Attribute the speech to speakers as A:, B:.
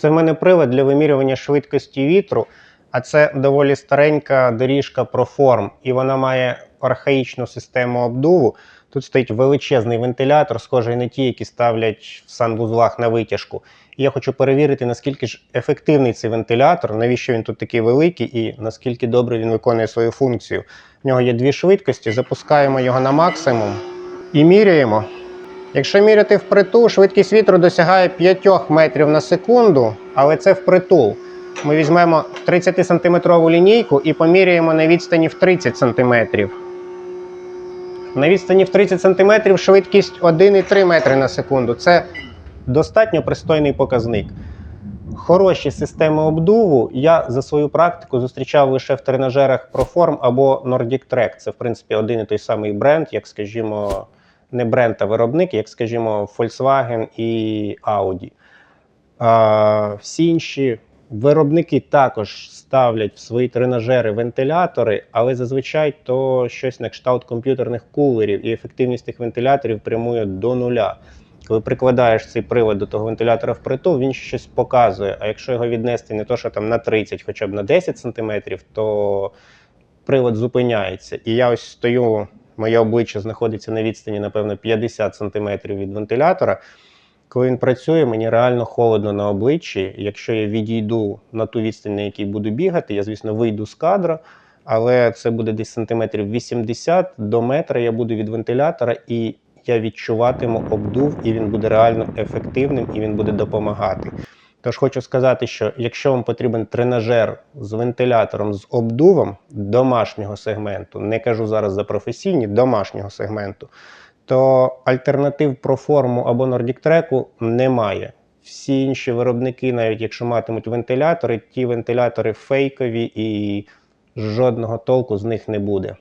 A: Це в мене привод для вимірювання швидкості вітру, а це доволі старенька доріжка Proform, і вона має архаїчну систему обдуву. Тут стоїть величезний вентилятор, схожий на ті, які ставлять в санвузлах на витяжку. І я хочу перевірити, наскільки ж ефективний цей вентилятор, навіщо він тут такий великий і наскільки добре він виконує свою функцію. В нього є дві швидкості, запускаємо його на максимум і міряємо. Якщо міряти впритул, швидкість вітру досягає 5 метрів на секунду, але це впритул. Ми візьмемо 30-сантиметрову лінійку і поміряємо на відстані в 30 сантиметрів. На відстані в 30 см швидкість 1,3 метри на секунду. Це достатньо пристойний показник. Хороші системи обдуву я за свою практику зустрічав лише в тренажерах Proform або Nordic Trek. Це, в принципі, один і той самий бренд, як, скажімо, не бренд, а виробник, як, скажімо, Volkswagen і Audi. А, всі інші виробники також ставлять в свої тренажери вентилятори, але зазвичай то щось на кшталт комп'ютерних кулерів, і ефективність тих вентиляторів прямує до нуля. Коли прикладаєш цей привод до того вентилятора впритул, він щось показує. А якщо його віднести не то, що там на 30, хоча б на 10 сантиметрів, то привод зупиняється. І я ось стою, моє обличчя знаходиться на відстані, напевно, 50 сантиметрів від вентилятора. Коли він працює, мені реально холодно на обличчі. Якщо я відійду на ту відстань, на якій буду бігати, я, звісно, вийду з кадра, але це буде десь сантиметрів 80 до метра. Я буду від вентилятора, і я відчуватиму обдув, і він буде реально ефективним, і він буде допомагати. Тож хочу сказати, що якщо вам потрібен тренажер з вентилятором з обдувом домашнього сегменту, не кажу зараз за професійні, домашнього сегменту, то альтернатив про форму або Track немає. Всі інші виробники, навіть якщо матимуть вентилятори, ті вентилятори фейкові і жодного толку з них не буде.